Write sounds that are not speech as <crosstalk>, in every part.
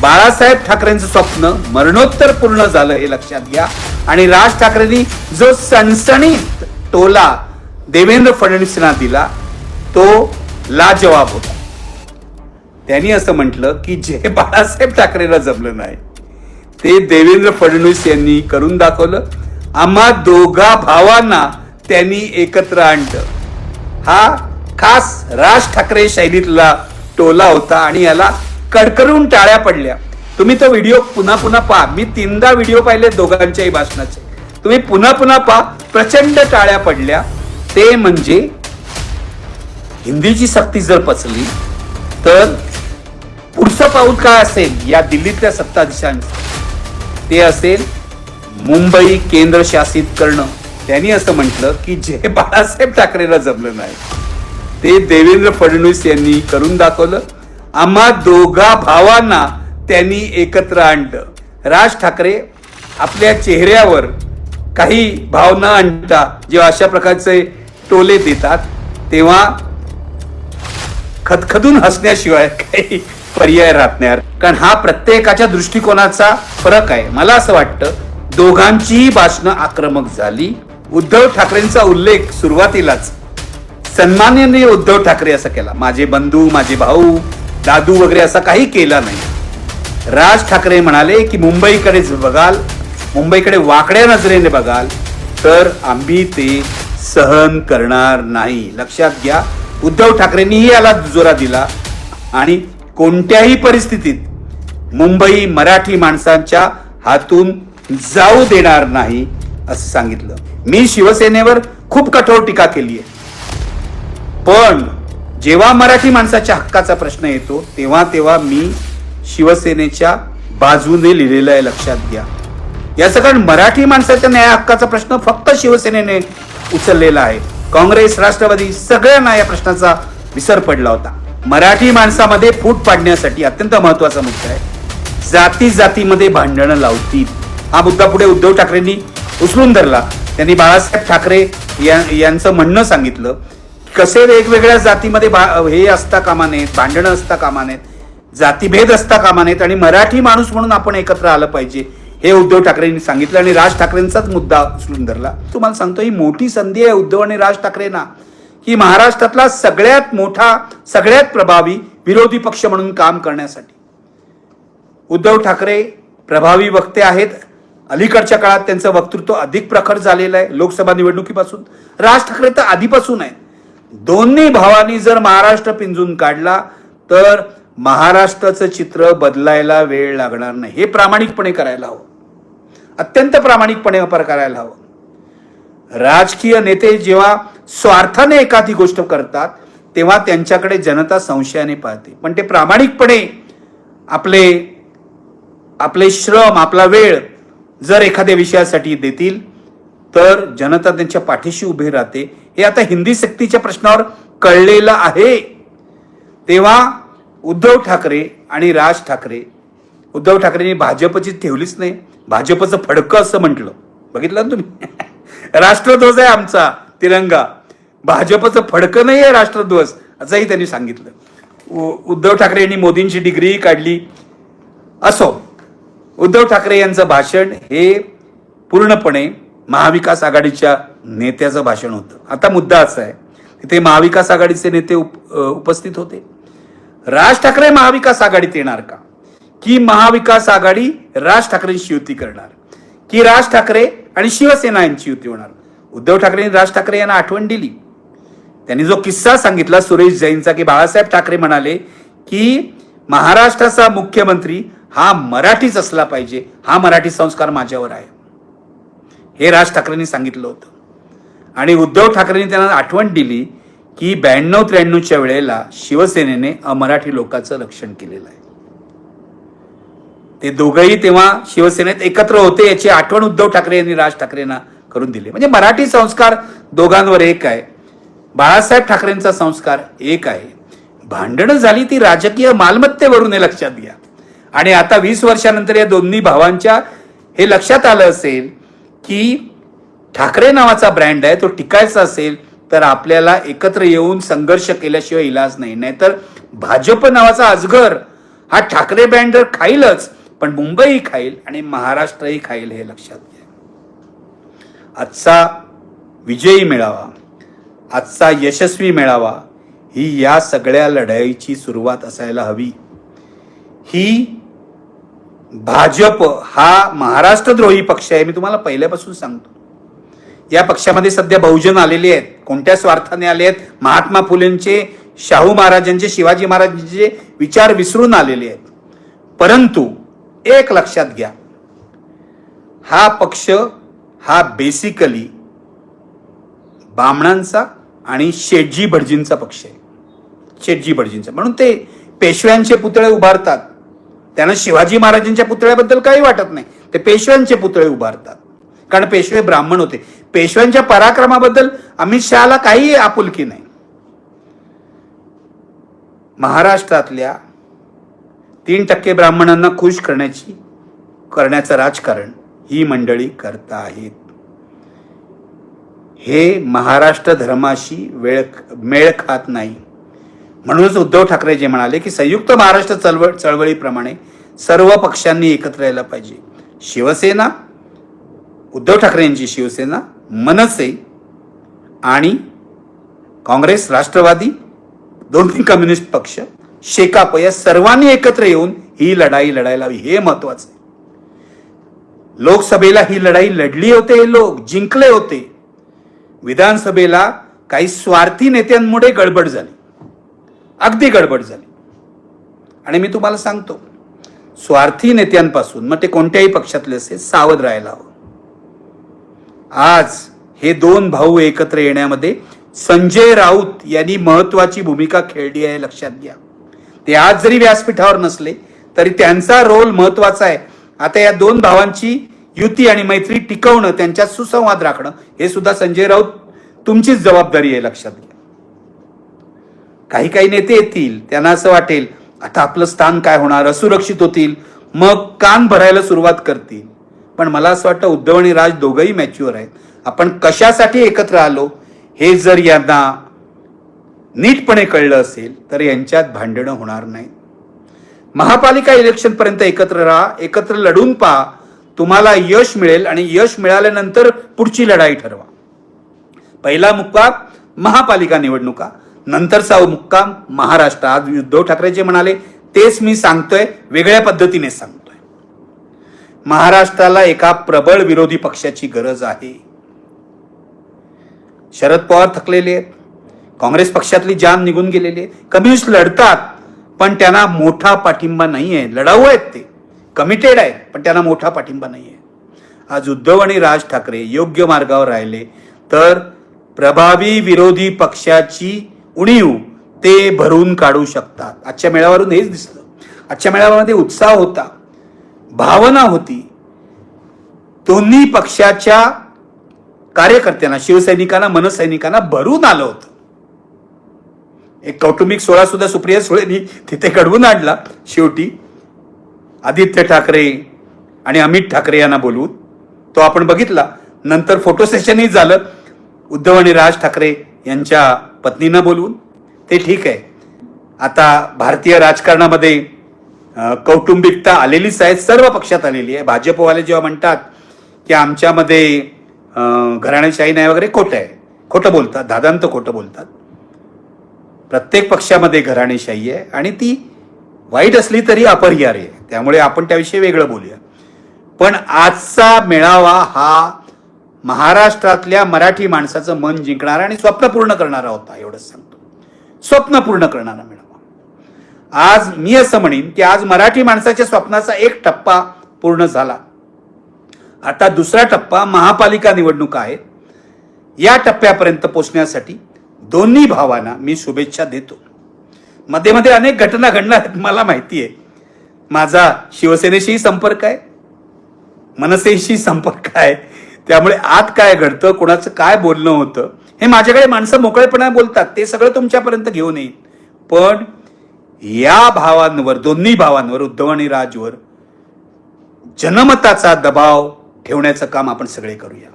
बाळासाहेब ठाकरेंचं स्वप्न मरणोत्तर पूर्ण झालं हे लक्षात घ्या. आणि राज ठाकरेंनी जो सणसणीत टोला देवेंद्र फडणवीसांना दिला तो लाजवाब होता. त्यांनी असं म्हटलं की जे बाळासाहेब ठाकरेंना जमलं नाही ते देवेंद्र फडणवीस यांनी करून दाखवलं. आम्हा दोघा भावांना त्यांनी एकत्र आणलं. हा खास राज ठाकरे शैलीतला टोला होता आणि याला कडकडून टाळ्या पडल्या. तुम्ही तो व्हिडिओ पुन्हा पुन्हा पहा. मी तीनदा व्हिडिओ पाहिले दोघांच्याही भाषणाचे. तुम्ही पुन्हा पुन्हा पहा. प्रचंड टाळ्या पडल्या. ते म्हणजे हिंदीची सक्ती जर पचली तर पुढचं पाऊल काय असेल या दिल्लीतल्या सत्ताधीशांचं? ते असेल मुंबई केंद्र शासित करणं. त्यांनी असं म्हटलं की जे बाळासाहेब ठाकरेला जमलं नाही ते देवेंद्र फडणवीस यांनी करून दाखवलं. आम्हा दोघा भावांना त्यांनी एकत्र आणलं. राज ठाकरे आपल्या चेहऱ्यावर काही भाव न आणता जेव्हा अशा प्रकारचे टोले देतात तेव्हा खदखदून हसण्याशिवाय काही पर्याय राहणार कारण हा प्रत्येकाच्या दृष्टिकोनाचा फरक आहे. मला असं वाटतं दोघांचीही भाषणं आक्रमक झाली. उद्धव ठाकरेंचा उल्लेख सुरुवातीलाच सन्मान्याने उद्धव ठाकरे असं केला. माझे बंधू माझे भाऊ दादू वगैरे असा काही केला नाही. राज ठाकरे म्हणाले की मुंबईकडेच बघाल मुंबईकडे वाकड्या नजरेने बघाल तर आम्ही ते सहन करणार नाही. लक्षात घ्या उद्धव ठाकरेंनीही याला दुजोरा दिला आणि कोणत्याही परिस्थितीत मुंबई मराठी माणसांच्या हातून जाऊ देणार नाही असं सांगितलं. मी शिवसेनेवर खूप कठोर टीका केली आहे. पण जेव्हा मराठी माणसाच्या हक्काचा प्रश्न येतो तेव्हा तेव्हा मी शिवसेनेच्या बाजूने लिहिलेलं आहे लक्षात घ्या. याचं कारण मराठी माणसाच्या न्याय हक्काचा प्रश्न फक्त शिवसेनेने उचललेला आहे. काँग्रेस राष्ट्रवादी सगळ्यांना या प्रश्नाचा विसर पडला होता. मराठी माणसामध्ये फूट पाडण्यासाठी अत्यंत महत्त्वाचा मुद्दा आहे. जाती जातीमध्ये भांडणं लावतील. हा मुद्दा पुढे उद्धव ठाकरेंनी उचलून धरला. त्यांनी बाळासाहेब ठाकरे यांचं म्हणणं सांगितलं कसे वेगवेगळ्या जातीमध्ये भा- हे असता कामा नयेत भांडणं असता कामा नयेत जातीभेद असता कामा नयेत आणि मराठी माणूस म्हणून आपण एकत्र आलं पाहिजे हे उद्धव ठाकरेंनी सांगितलं आणि राज ठाकरेंचाच मुद्दा उचलून धरला तुम्हाला सांगतो ही मोठी संधी आहे उद्धव आणि राज ठाकरेंना. की महाराष्ट्रातला सगळ्यात मोठा सगळ्यात प्रभावी विरोधी पक्ष म्हणून काम करण्यासाठी. उद्धव ठाकरे प्रभावी वक्ते आहेत. अलीकडच्या काळात त्यांचं वक्तृत्व अधिक प्रखर झालेलं आहे लोकसभा निवडणुकीपासून. राज ठाकरे तर आधीपासून आहेत. दोन्ही भावांनी जर महाराष्ट्र पिंजून काढला तर महाराष्ट्राचं चित्र बदलायला वेळ लागणार नाही. हे प्रामाणिकपणे करायला हवं. अत्यंत प्रामाणिकपणे वापर करायला हवं. राजकीय नेते जेव्हा स्वार्थाने एखादी गोष्ट करतात तेव्हा त्यांच्याकडे जनता संशयाने पाहते. पण ते प्रामाणिकपणे आपले आपले श्रम आपला वेळ जर एखाद्या विषयासाठी देतील तर जनता त्यांच्या पाठीशी उभी राहते. हे आता हिंदी सक्तीच्या प्रश्नावर कळलेलं आहे. तेव्हा उद्धव ठाकरे आणि राज ठाकरे उद्धव ठाकरेंनी भाजपची ठेवलीच नाही. भाजपचं फडकं असं म्हटलं. बघितलं ना तुम्ही? <laughs> राष्ट्रध्वज आहे आमचा तिरंगा. भाजपचं फडकं नाही आहे राष्ट्रध्वज असंही त्यांनी सांगितलं. उ- उद्धव ठाकरे यांनी मोदींची डिग्री काढली. असो उद्धव ठाकरे यांचं भाषण हे पूर्णपणे महाविकास आघाडीच्या नेत्याचं भाषण होतं. आता मुद्दा असा आहे तिथे महाविकास आघाडीचे नेते उप- उपस्थित होते. राज ठाकरे महाविकास आघाडीत येणार का? की महाविकास आघाडी राज ठाकरेंशी युती करणार? की राज ठाकरे आणि शिवसेना यांची युती होणार? उद्धव ठाकरेंनी राज ठाकरे यांना आठवण दिली. त्यांनी जो किस्सा सांगितला सुरेश जैनचा की बाळासाहेब ठाकरे म्हणाले की महाराष्ट्राचा मुख्यमंत्री हा मराठीच असला पाहिजे हा मराठी संस्कार माझ्यावर आहे. हे राज ठाकरेंनी सांगितलं होतं. आणि उद्धव ठाकरेंनी त्यांना आठवण दिली की ब्याण्णव त्र्याण्णवच्या वेळेला शिवसेनेने अमराठी लोकांचं रक्षण केलेलं आहे. ते दोघंही तेव्हा शिवसेनेत एकत्र होते याची आठवण उद्धव ठाकरे यांनी राज ठाकरेंना करून दिली. म्हणजे मराठी संस्कार दोघांवर एक आहे. बाळासाहेब ठाकरेंचा संस्कार एक आहे. भांडणं झाली ती राजकीय मालमत्तेवरून हे लक्षात घ्या. आणि आता वीस वर्षानंतर या दोन्ही भावांच्या हे लक्षात आलं असेल की ठाकरे नावाचा ब्रँड आहे तो टिकायचा असेल तर आपल्याला एकत्र येऊन संघर्ष केल्याशिवाय इलाज नाही. नाहीतर भाजप नावाचा अजगर हा ठाकरे ब्रँड खाईलच पण मुंबई खाईल आणि महाराष्ट्रही खाईल हे लक्षात घ्या. आजचा विजयी मिळावा आजचा यशस्वी मिळावा ही या सगळ्या लढाईची सुरुवात असायला हवी. ही भाजप हा महाराष्ट्रद्रोही पक्ष आहे. मी तुम्हाला पहिल्यापासून सांगतो. या पक्षामध्ये सध्या बहुजन आलेले आहेत. कोणत्या स्वार्थाने आले आहेत? महात्मा फुलेंचे शाहू महाराजांचे शिवाजी महाराजांचे विचार विसरून आलेले आहेत. परंतु एक लक्षात घ्या. हा पक्ष हा बेसिकली बामणांचा आणि शेटजी भटजींचा पक्ष आहे. शेटजी भटजींचा. म्हणून ते पेशव्यांचे पुतळे उभारतात. त्यांना शिवाजी महाराजांच्या पुतळ्याबद्दल काही वाटत नाही. ते पेशव्यांचे पुतळे उभारतात. कारण पेशवे ब्राह्मण होते. पेशव्यांच्या पराक्रमाबद्दल अमित शहाला काही आपुलकी नाही. महाराष्ट्रातल्या तीन टक्के ब्राह्मणांना खुश करण्याची करण्याचं राजकारण ही मंडळी करत आहेत. हे महाराष्ट्र धर्माशी वेळ मेळ खात नाही. म्हणूनच उद्धव ठाकरे जे म्हणाले की संयुक्त महाराष्ट्र चळवळ चळवळीप्रमाणे सर्व पक्षांनी एकत्र यायला पाहिजे. शिवसेना उद्धव ठाकरे यांची शिवसेना मनसे आणि काँग्रेस राष्ट्रवादी दोन्ही कम्युनिस्ट पक्ष शेकाप या सर्वांनी एकत्र येऊन ही लढाई लढायला हवी. हे महत्वाचं आहे. लोकसभेला ही लढाई लढली होते हे लोक जिंकले होते. विधानसभेला काही स्वार्थी नेत्यांमुळे गडबड झाली. अगदी गडबड झाली. आणि मी तुम्हाला सांगतो स्वार्थी नेत्यांपासून मग ते कोणत्याही पक्षातले असेल सावध राहायला हवं. आज हे दोन भाऊ एकत्र येण्यामध्ये संजय राऊत यांनी महत्वाची भूमिका खेळली आहे लक्षात घ्या. ते आज जरी व्यासपीठावर नसले तरी त्यांचा रोल महत्त्वाचा आहे. आता या दोन भावांची युती आणि मैत्री टिकवणं त्यांच्यात सुसंवाद राखणं हे सुद्धा संजय राऊत तुमचीच जबाबदारी आहे लक्षात घ्या. काही काही नेते येतील त्यांना असं वाटेल आता आपलं स्थान काय होणार? असुरक्षित होतील. मग कान भरायला सुरुवात करतील. पण मला असं वाटतं उद्धव आणि राज दोघंही मॅच्युअर आहेत. आपण कशासाठी एकत्र आलो हे जर यांना नीटपणे कळलं असेल तर यांच्यात भांडणं होणार नाही. महापालिका इलेक्शनपर्यंत एकत्र राहा एकत्र लढून पहा. तुम्हाला यश मिळेल आणि यश मिळाल्यानंतर पुढची लढाई ठरवा. पहिला मुक्का महापालिका निवडणुका. नंतरचा मुक्काम महाराष्ट्र. आज उद्धव ठाकरे जे म्हणाले तेच मी सांगतोय वेगळ्या पद्धतीने सांगतोय. महाराष्ट्राला एका प्रबळ विरोधी पक्षाची गरज आहे. शरद पवार थकलेले आहेत. काँग्रेस पक्षातली जान निघून गेलेली आहे कम्युनिस्ट लढतात पण त्यांना मोठा पाठिंबा नाही आहे लढाऊ आहेत ते. कमिटेड आहेत पण त्यांना मोठा पाठिंबा नाही आहे आज उद्धव आणि राज ठाकरे योग्य मार्गावर राहिले तर प्रभावी विरोधी पक्षाची उणीव ते भरून काढू शकतात. आजच्या मेळाव्यावरून हेच दिसलं. आजच्या मेळाव्यामध्ये उत्साह होता भावना होती. दोन्ही पक्षाच्या कार्यकर्त्यांना शिवसैनिकांना मनसैनिकांना भरून आलं होतं. एक कौटुंबिक सोहळा सुद्धा सुप्रिया सुळेंनी तिथे घडवून आणला. शेवटी आदित्य ठाकरे आणि अमित ठाकरे यांना बोलवून तो आपण बघितला. नंतर फोटो सेशनही झालं. उद्धव आणि राज ठाकरे यांच्या पत्नीनं बोलवून ते ठीक आहे. आता भारतीय राजकारणामध्ये कौटुंबिकता आलेलीच आहे सर्व पक्षात आलेली आहे. भाजपवाले जेव्हा म्हणतात की आमच्यामध्ये घराणेशाही नाही वगैरे खोटं आहे. खोटं बोलतात दादांत खोटं बोलतात. प्रत्येक पक्षामध्ये घराणेशाही आहे आणि ती वाईट असली तरी अपरिहार्य आहे. त्यामुळे आपण त्याविषयी वेगळं बोलूया. पण आजचा मेळावा हा महाराष्ट्रातल्या मराठी माणसाचं मन जिंकणारा आणि स्वप्न पूर्ण करणारा होता एवढंच सांगतो. स्वप्न पूर्ण करणारा मेळावा आज मी असं म्हणेन की आज मराठी माणसाच्या स्वप्नाचा एक टप्पा पूर्ण झाला. आता दुसरा टप्पा महापालिका निवडणुका आहेत या टप्प्यापर्यंत पोचण्यासाठी दोन्ही भावांना मी शुभेच्छा देतो. मध्ये मध्ये अनेक घटना घडणार मला माहिती आहे. माझा शिवसेनेशीही संपर्क आहे. मनसेशी संपर्क आहे. त्यामुळे आत काय घडतं कोणाचं काय बोलणं होतं हे माझ्याकडे माणसं मोकळेपणा बोलतात ते सगळं तुमच्यापर्यंत घेऊन येईल. पण या भावांवर दोन्ही भावांवर उद्धव आणि राजवर जनमताचा दबाव ठेवण्याचं काम आपण सगळे करूया.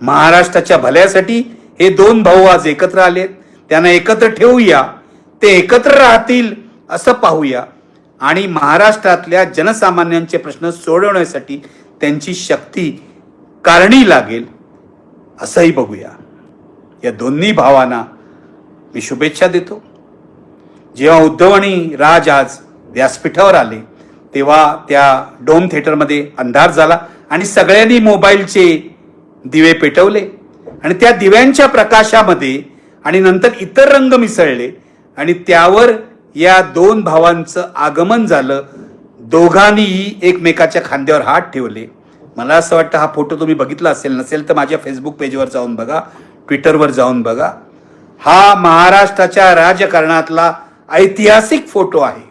महाराष्ट्राच्या भल्यासाठी हे दोन भाऊ आज एकत्र आलेत त्यांना एकत्र ठेवूया ते एकत्र राहतील असं पाहूया. आणि महाराष्ट्रातल्या जनसामान्यांचे प्रश्न सोडवण्यासाठी त्यांची शक्ती कारणी लागेल असंही बघूया. या दोन्ही भावांना मी शुभेच्छा देतो. जेव्हा उद्धव आणि राज आज व्यासपीठावर आले तेव्हा त्या डोम थिएटरमध्ये अंधार झाला आणि सगळ्यांनी मोबाईलचे दिवे पेटवले आणि त्या दिव्यांच्या प्रकाशामध्ये आणि नंतर इतर रंग मिसळले आणि त्यावर या दोन भावांचं आगमन झालं. दोघांनीही एकमेकाच्या खांद्यावर हात ठेवले. मला असं वाटतं हा फोटो तुम्ही बघितला असेल नसेल तर माझ्या फेसबुक पेजवर जाऊन बघा ट्विटरवर जाऊन बघा. हा महाराष्ट्राच्या राजकारणातला ऐतिहासिक फोटो आहे.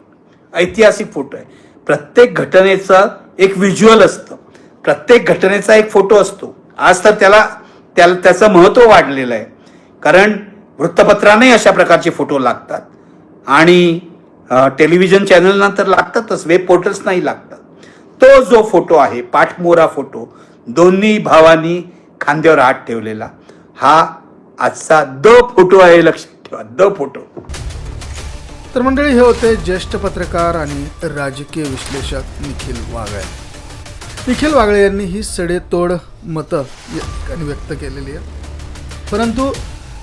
ऐतिहासिक फोटो आहे. प्रत्येक घटनेचं एक व्हिज्युअल असतं. प्रत्येक घटनेचा एक फोटो असतो. आज तर त्याला त्याला त्याचं महत्त्व वाढलेलं आहे. कारण वृत्तपत्रांनाही अशा प्रकारचे फोटो लागतात. आणि टेलिव्हिजन चॅनलना तर लागतातच वेब पोर्टल्सनाही लागतात. तो जो फोटो आहे पाठमोरा फोटो दोन्ही भावांनी खांद्यावर हात ठेवलेला हा आजचा द फोटो आहे लक्षात ठेवा द फोटो. तर मंडळी हे होते ज्येष्ठ पत्रकार आणि राजकीय विश्लेषक निखिल वागळे. निखिल वागळे यांनी ही सडेतोड मतं या ठिकाणी व्यक्त केलेली आहे परंतु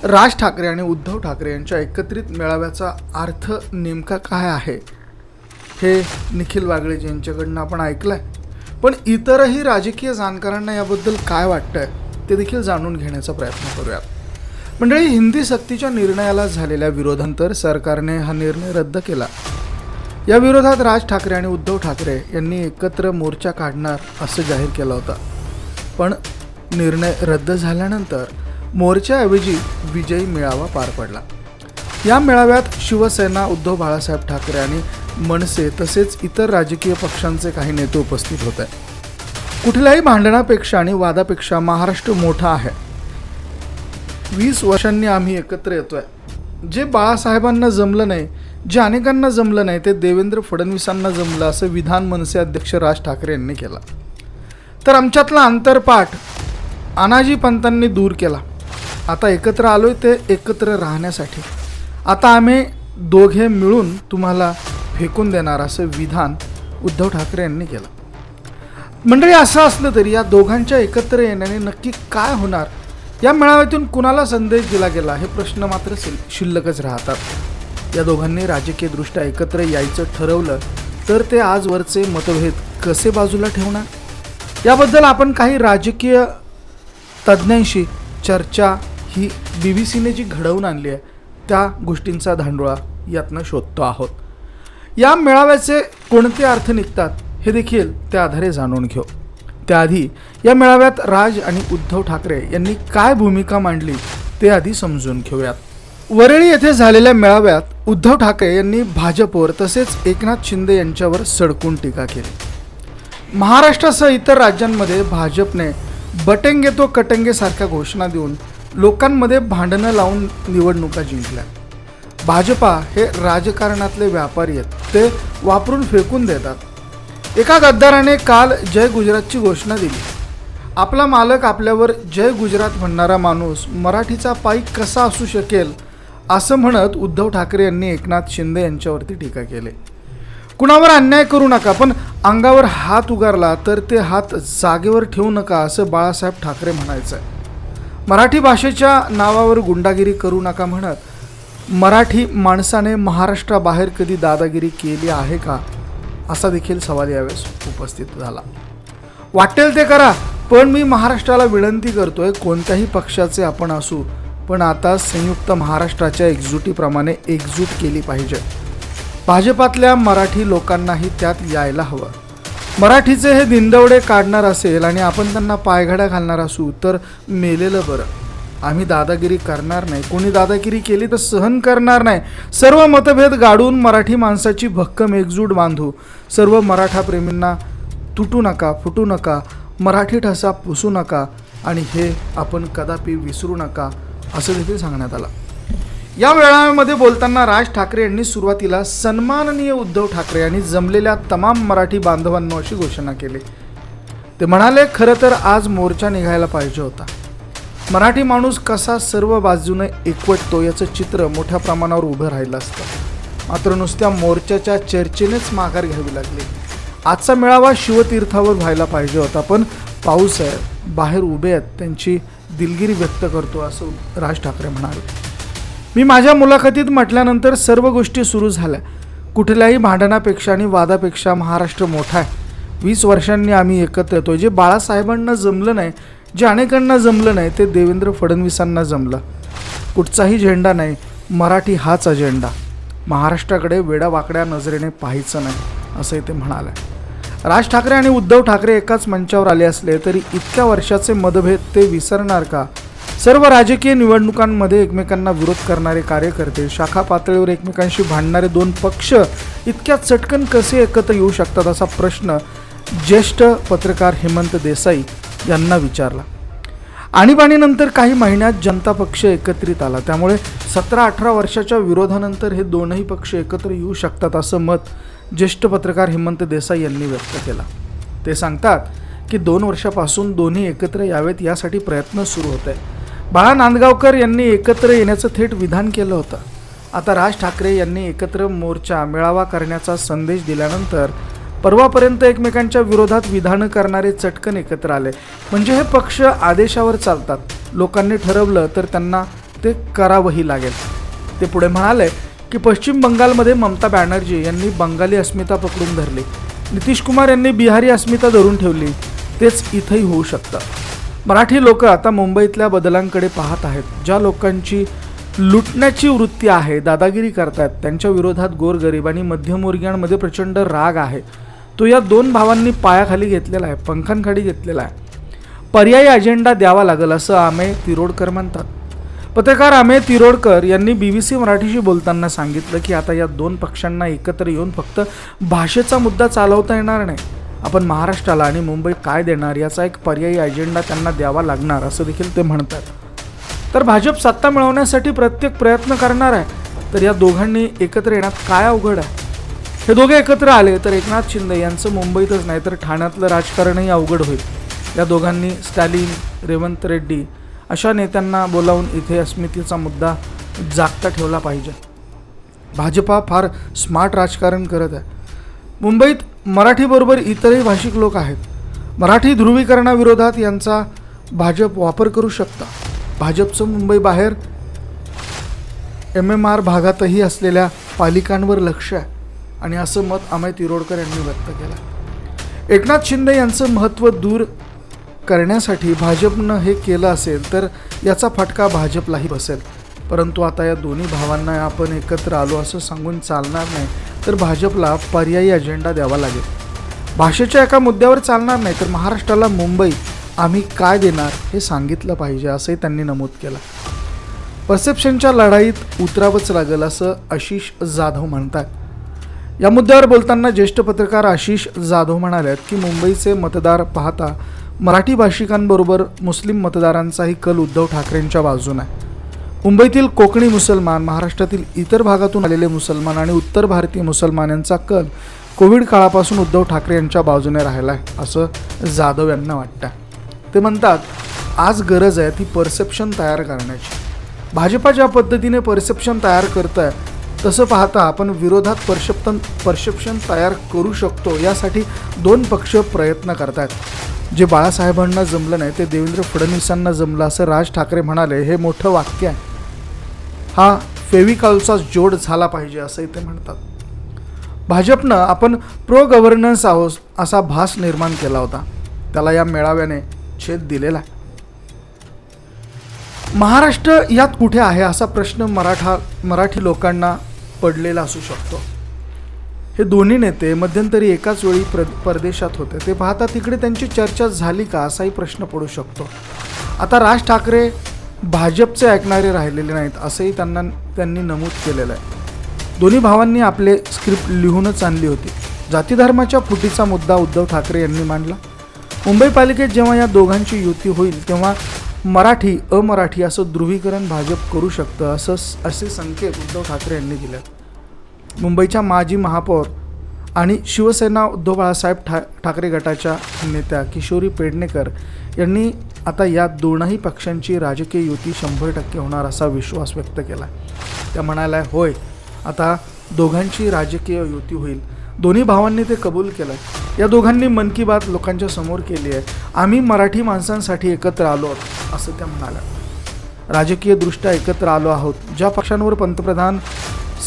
राज ठाकरे आणि उद्धव ठाकरे यांच्या एकत्रित मेळाव्याचा अर्थ नेमका काय आहे? हे निखिल वागळे यांच्याकडनं आपण ऐकलं आहे पण इतरही राजकीय जाणकारांना याबद्दल काय वाटतंय ते देखील जाणून घेण्याचा प्रयत्न करूयात. मंडळी हिंदी सक्तीच्या निर्णयाला झालेल्या विरोधानंतर सरकारने हा निर्णय रद्द केला. या विरोधात राज ठाकरे आणि उद्धव ठाकरे यांनी एकत्र मोर्चा काढणार असं जाहीर केलं होतं. पण निर्णय रद्द झाल्यानंतर मोर्चाऐवजी विजयी मेळावा पार पडला. या मेळाव्यात शिवसेना उद्धव बाळासाहेब ठाकरे आणि मनसे तसेच इतर राजकीय पक्षांचे काही नेते उपस्थित होते. कुठल्याही भांडणापेक्षा आणि वादापेक्षा महाराष्ट्र मोठा आहे. वीस वर्षांनी आम्ही एकत्र येतोय. जे बाळासाहेबांना जमलं नाही जे अनेकांना जमलं नाही ते देवेंद्र फडणवीसांना जमलं असं विधान मनसे अध्यक्ष राज ठाकरे यांनी केला. तर आमच्यातला आंतरपाठ अनाजी पंतांनी दूर केला. आता एकत्र आलोय ते एकत्र राहण्यासाठी. आता आम्ही दोघे मिळून तुम्हाला फेकून देणार असं विधान उद्धव ठाकरे यांनी केलं. मंडळी असं असलं तरी या दोघांच्या एकत्र येण्याने नक्की काय होणार? या मेळाव्यातून कुणाला संदेश दिला गेला? हे प्रश्न मात्र शिल्लकच राहतात. या दोघांनी राजकीयदृष्ट्या एकत्र यायचं ठरवलं तर ते आजवरचे मतभेद कसे बाजूला ठेवणार? याबद्दल आपण काही राजकीय तज्ज्ञांशी चर्चा ही बी बी सीने जी घडवून आणली आहे त्या गोष्टींचा धांडोळा यातनं शोधतो आहोत. या मेळाव्याचे कोणते अर्थ निघतात हे देखील त्या आधारे जाणून घेऊ. त्याआधी या मेळाव्यात राज आणि उद्धव ठाकरे यांनी काय भूमिका मांडली ते आधी समजून घेऊयात. वरळी येथे झालेल्या मेळाव्यात उद्धव ठाकरे यांनी भाजपवर तसेच एकनाथ शिंदे यांच्यावर सडकून टीका केली. महाराष्ट्रासह इतर राज्यांमध्ये भाजपने बटेंगे तो कटेंगे सारख्या घोषणा देऊन लोकांमध्ये भांडणं लावून निवडणुका जिंकल्या. भाजपा हे राजकारणातले व्यापारी आहेत. ते वापरून फेकून देतात. एका गद्दाराने काल जय गुजरातची घोषणा दिली. आपला मालक आपल्यावर जय गुजरात म्हणणारा माणूस मराठीचा पाईक कसा असू शकेल असं म्हणत उद्धव ठाकरे यांनी एकनाथ शिंदे यांच्यावरती टीका केली. कुणावर अन्याय करू नका पण अंगावर हात उगारला तर ते हात जागेवर ठेवू नका असं बाळासाहेब ठाकरे म्हणायचं. आहे मराठी भाषेच्या नावावर गुंडागिरी करू नका म्हणत मराठी माणसाने महाराष्ट्राबाहेर कधी दादागिरी केली आहे का? असा देखील सवाल यावेळेस उपस्थित झाला. वाटेल ते करा पण मी महाराष्ट्राला विनंती करतोय कोणत्याही पक्षाचे आपण असू पण आता संयुक्त महाराष्ट्राच्या एकजुटीप्रमाणे एकजूट केली पाहिजे. भाजपातल्या मराठी लोकांनाही त्यात यायला हवं. मराठीचे हे दिंदवडे काढणार असेल आणि आपण त्यांना पायघड्या घालणार असू तर मेलेलं बरं. आम्ही दादागिरी करणार नाही. कोणी दादागिरी केली तर सहन करणार नाही. सर्व मतभेद गाडून मराठी माणसाची भक्कम एकजूट बांधू. सर्व मराठा प्रेमींना तुटू नका फुटू नका मराठी ठसा पुसू नका आणि हे आपण कदापि विसरू नका असं देखील सांगण्यात आलं. या मेळाव्यामध्ये बोलताना राज ठाकरे यांनी सुरुवातीला सन्माननीय उद्धव ठाकरे यांनी जमलेल्या तमाम मराठी बांधवांना अशी घोषणा केली. ते म्हणाले खरं तर आज मोर्चा निघायला पाहिजे होता. मराठी माणूस कसा सर्व बाजूने एकवटतो याचं चित्र मोठ्या प्रमाणावर उभं राहिलं असतं. मात्र नुसत्या मोर्चाच्या चर्चेनेच माघार घ्यावी लागली. आजचा मेळावा शिवतीर्थावर व्हायला पाहिजे होता पण पाऊस आहे. बाहेर उभे आहेत त्यांची दिलगिरी व्यक्त करतो असं राज ठाकरे म्हणाले. मी माझ्या मुलाखतीत म्हटल्यानंतर सर्व गोष्टी सुरू झाल्या. कुठल्याही भांडणापेक्षा आणि वादापेक्षा महाराष्ट्र मोठा आहे. वीस वर्षांनी आम्ही एकत्र येतो जे बाळासाहेबांना जमलं नाही जे अनेकांना जमलं नाही ते देवेंद्र फडणवीसांना जमलं. कुठचाही झेंडा नाही मराठी हाच अजेंडा महाराष्ट्राकडे वेडावाकड्या नजरेने पाहायचं नाही असंही ते म्हणाले. राज ठाकरे आणि उद्धव ठाकरे एकाच मंचावर आले असले तरी इतक्या वर्षाचे मतभेद ते विसरणार का? सर्व राजकीय निवडणुकांमध्ये एकमेकांना विरोध करणारे कार्यकर्ते शाखा पातळीवर एकमेकांशी भांडणारे दोन पक्ष इतक्या चटकन कसे एकत्र येऊ शकतात असा प्रश्न ज्येष्ठ पत्रकार हेमंत देसाई यांना विचारला. आणीबाणीनंतर काही महिन्यात जनता पक्ष एकत्रित आला. त्यामुळे सतरा अठरा वर्षाच्या विरोधानंतर हे दोनही पक्ष एकत्र येऊ शकतात असं मत ज्येष्ठ पत्रकार हेमंत देसाई यांनी व्यक्त केला. ते सांगतात की दोन वर्षापासून दोन्ही एकत्र यावेत यासाठी प्रयत्न सुरू होत आहे बाळा नांदगावकर यांनी एकत्र येण्याचं थेट विधान केलं होतं. आता राज ठाकरे यांनी एकत्र मोर्चा मेळावा करण्याचा संदेश दिल्यानंतर परवापर्यंत एकमेकांच्या विरोधात विधानं करणारे चटकन एकत्र आले. म्हणजे हे पक्ष आदेशावर चालतात. लोकांनी ठरवलं तर त्यांना ते करावंही लागेल. ते पुढे म्हणाले की पश्चिम बंगालमध्ये ममता बॅनर्जी यांनी बंगाली अस्मिता पकडून धरली. नितीश कुमार यांनी बिहारी अस्मिता धरून ठेवली. तेच इथंही होऊ शकतं. मराठी लोक आता मुंबईतल्या बदलांकडे पाहत आहेत. ज्या लोकांची लुटण्याची वृत्ती आहे दादागिरी करतायत त्यांच्या विरोधात गोरगरीब आणि मध्यमवर्गीयांमध्ये प्रचंड राग आहे. तो या दोन भावांनी पायाखाली घेतलेला आहे पंखांखाली घेतलेला आहे. पर्यायी अजेंडा द्यावा लागेल असं आमे तिरोडकर म्हणतात. पत्रकार आमे तिरोडकर यांनी बी बी सी मराठीशी बोलताना सांगितलं की आता या दोन पक्षांना एकत्र येऊन फक्त भाषेचा मुद्दा चालवता येणार नाही. आपण महाराष्ट्राला आणि मुंबई काय देणार याचा एक पर्यायी अजेंडा त्यांना द्यावा लागणार असं देखील ते म्हणतात. तर भाजप सत्ता मिळवण्यासाठी प्रत्येक प्रयत्न करणार आहे तर या दोघांनी एकत्र येण्यात काय अवघड आहे? हे दोघे एकत्र आले तर एकनाथ शिंदे यांचं मुंबईतच नाही तर ठाण्यातलं राजकारणही अवघड होईल. या दोघांनी स्टॅलिन रेवंत रेड्डी अशा नेत्यांना बोलावून इथे अस्मितेचा मुद्दा जागता ठेवला पाहिजे. भाजपा फार स्मार्ट राजकारण करत आहे. मुंबईत मराठीबरोबर इतरही भाषिक लोक आहेत. मराठी ध्रुवीकरणाविरोधात यांचा भाजप वापर करू शकता. भाजपचं मुंबई बाहेर एम एम आर भागातही असलेल्या पालिकांवर लक्ष आहे. आणि असं मत अमय तिरोडकर यांनी व्यक्त केलं. एकनाथ शिंदे यांचं महत्त्व दूर करण्यासाठी भाजपनं हे केलं असेल तर याचा फटका भाजपलाही बसेल. परंतु आता या दोन्ही भावांना आपण एकत्र आलो असं सांगून चालणार नाही तर भाजपला पर्यायी अजेंडा द्यावा लागेल. भाषेच्या एका मुद्द्यावर चालणार नाही तर महाराष्ट्राला मुंबई आम्ही काय देणार हे सांगितलं पाहिजे असंही त्यांनी नमूद केलं. परसेप्शनच्या लढाईत उतरावंच लागेल असं आशिष जाधव म्हणतात या मुद्द्यावर बोलताना ज्येष्ठ पत्रकार आशिष जाधव म्हणाल्यात की मुंबईचे मतदार पाहता मराठी भाषिकांबरोबर मुस्लिम मतदारांचाही कल उद्धव ठाकरेंच्या बाजून आहे. मुंबईतील कोकणी मुसलमान महाराष्ट्रातील इतर भागातून आलेले मुसलमान आणि उत्तर भारतीय मुसलमान यांचा कल कोविड काळापासून उद्धव ठाकरे यांच्या बाजूने राहिला आहे असं जाधव यांना वाटतं ते म्हणतात आज गरज आहे ती परसेप्शन तयार करण्याची. भाजपा ज्या पद्धतीने परसेप्शन तयार करत आहे तसं पाहता आपण विरोधात परशप्तन परसेप्शन तयार करू शकतो यासाठी दोन पक्ष प्रयत्न करत आहेत जे बाळासाहेबांना जमलं नाही ते देवेंद्र फडणवीसांना जमलं असं राज ठाकरे म्हणाले हे मोठं वाक्य आहे. हा फेविकॉलचा जोड झाला पाहिजे असंही ते म्हणतात. भाजपनं आपण प्रो गव्हर्नन्स आहोत असा भास निर्माण केला होता. त्याला या मेळाव्याने छेद दिलेला आहे. महाराष्ट्र यात कुठे आहे असा प्रश्न मराठा मराठी लोकांना पडलेला असू शकतो. हे दोन्ही नेते मध्यंतरी एकाच वेळी प्र परदेशात होते. ते पाहता तिकडे त्यांची चर्चा झाली का असाही प्रश्न पडू शकतो. आता राज ठाकरे भाजपचे ऐकणारे राहिलेले नाहीत असंही त्यांना त्यांनी नमूद केलेलं आहे. दोन्ही भावांनी आपले स्क्रिप्ट लिहूनच आणली होती. जातीधर्माच्या फुटीचा मुद्दा उद्धव ठाकरे यांनी मांडला. मुंबई पालिकेत जेव्हा या दोघांची युती होईल तेव्हा मराठी अमराठी असं ध्रुवीकरण भाजप करू शकतं असं असे संकेत उद्धव ठाकरे यांनी दिले मुंबईच्या माजी महापौर आणि शिवसेना उद्धव बाळासाहेब ठा ठाकरे गटाच्या नेत्या किशोरी पेडणेकर यांनी आता या दोनही पक्षांची राजकीय युती शंभर टक्के होणार असा विश्वास व्यक्त केला त्या म्हणाल्या होय आता दोघांची राजकीय युती होईल. दोन्ही भावांनी ते कबूल केलं. या दोघांनी मन की बात लोकांच्या समोर केली आहे. आम्ही मराठी माणसांसाठी एकत्र आलो आहोत असं त्या म्हणाल्या. राजकीयदृष्ट्या एकत्र आलो आहोत ज्या पक्षांवर पंतप्रधान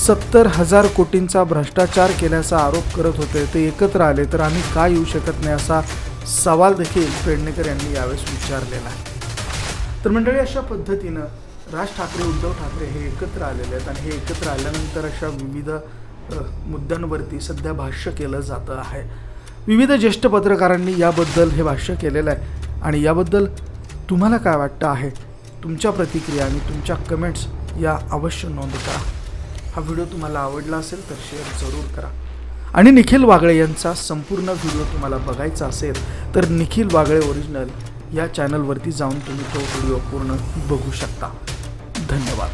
सत्तर हजार कोटींचा भ्रष्टाचार केल्याचा आरोप करत होते ते एकत्र आले तर आम्ही का येऊ शकत नाही असा सवाल देखील पेडणेकर यांनी यावेळेस विचारलेला आहे. तर मंडळी अशा पद्धतीनं राज ठाकरे उद्धव ठाकरे हे एकत्र आलेले आहेत आणि हे एकत्र आल्यानंतर अशा विविध मुद्द्यांवरती सध्या भाष्य केलं जातं आहे. विविध ज्येष्ठ पत्रकारांनी याबद्दल हे भाष्य केलेलं आहे. आणि याबद्दल तुम्हाला काय वाटतं आहे? तुमच्या प्रतिक्रिया आणि तुमच्या कमेंट्स या अवश्य नोंद करा. हा व्हिडिओ तुम्हाला आवडला असेल तर शेअर जरूर करा. आणि निखिल वागळे यांचा संपूर्ण व्हिडिओ तुम्हाला बघायचा असेल तर निखिल वागळे ओरिजिनल या चॅनलवरती जाऊन तुम्ही तो व्हिडिओ पूर्ण बघू शकता. धन्यवाद.